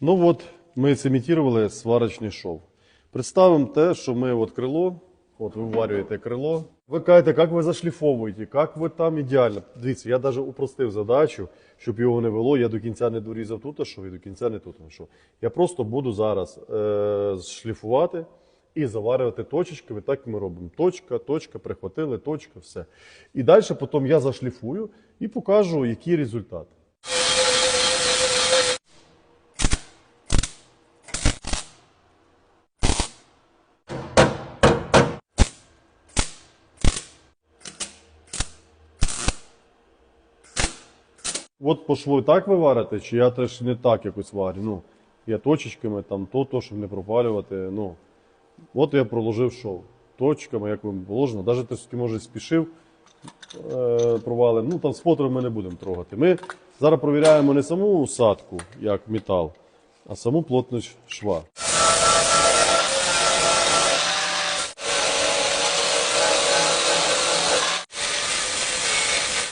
Ну от, ми зімітували сварочний шов. Представимо те, що ми от крило, от ви вварюєте крило. Ви кажете, як ви зашліфовуєте, як ви там ідеально. Дивіться, я навіть упростив задачу, щоб його не вело. Я до кінця не дорізав тут, що і до кінця не тут. що. Я просто буду зараз е- шліфувати і заварювати точечками, так ми робимо. Точка, точка, прихватили, точка, все. І далі потім я зашліфую і покажу, який результат. От по шву так ви варите, чи я теж не так якось варю. Ну, я точечками, там то, то, щоб не пропалювати. Ну, от я проложив шов. Точками, як вам положено. Навіть ти може спішив е, провалим. Ну там спотером ми не будемо трогати. Ми зараз провіряємо не саму усадку, як метал, а саму плотність шва.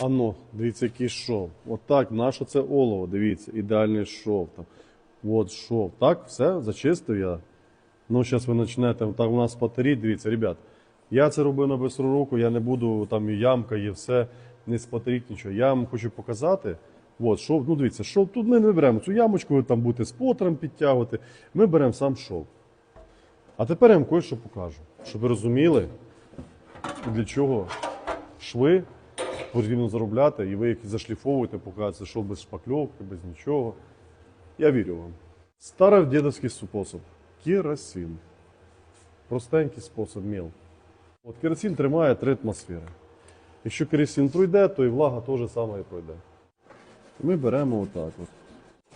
А ну, дивіться, який шов. Отак, наше це олово, дивіться, ідеальний шов. Там. От шов. Так, все, зачистив я. Ну, зараз ви почнете, так у нас патеріть, дивіться, ребят. Я це робив на бистру руку, я не буду, там ямка, є все, не спатеріть нічого. Я вам хочу показати. От, шов, ну дивіться, шов, тут ми не беремо цю ямочку, ви там будете спотером підтягувати. Ми беремо сам шов. А тепер я вам кое-що покажу, щоб ви розуміли, для чого шви потрібно заробляти, і ви їх зашліфовуєте, показуєте, що без шпакльовки, без нічого. Я вірю вам. Старий дідовський спосіб. Керосин. Простенький спосіб міл. От керосин тримає 3 атмосфери. Якщо керосин пройде, то і влага теж саме пройде. Ми беремо отак. От.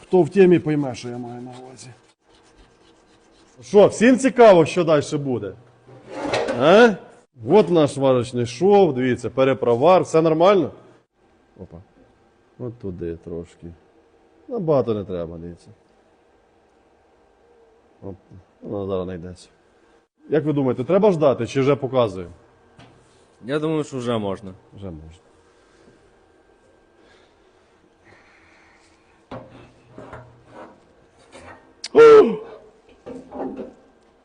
Хто в темі пойме, що я маю на увазі. Що, всім цікаво, що далі буде? А? От наш варочний шов, дивіться, перепровар, все нормально? Опа. От туди трошки. Набагато не треба, дивіться. Оп. Воно зараз знайдеться. Як ви думаєте, треба ждати чи вже показує? Я думаю, що вже можна. Вже можна.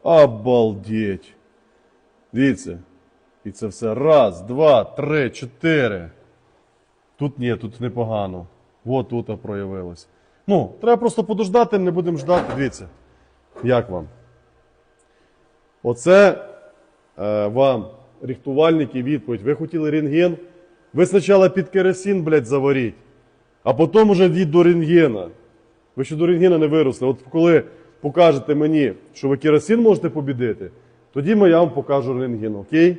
Обалдеть. Дивіться. І це все. Раз, два, три, чотири. Тут ні, тут непогано. От тут проявилось. Ну, треба просто подождати, не будемо ждати. Дивіться. Як вам? Оце е, вам, рихтувальники, відповідь. Ви хотіли рентген? Ви спочатку під керосин, блядь, заваріть, а потім уже йдіть до рентгена. Ви ще до рентгена не виросли. От коли покажете мені, що ви керосин можете побідити, тоді я вам покажу рентген, окей?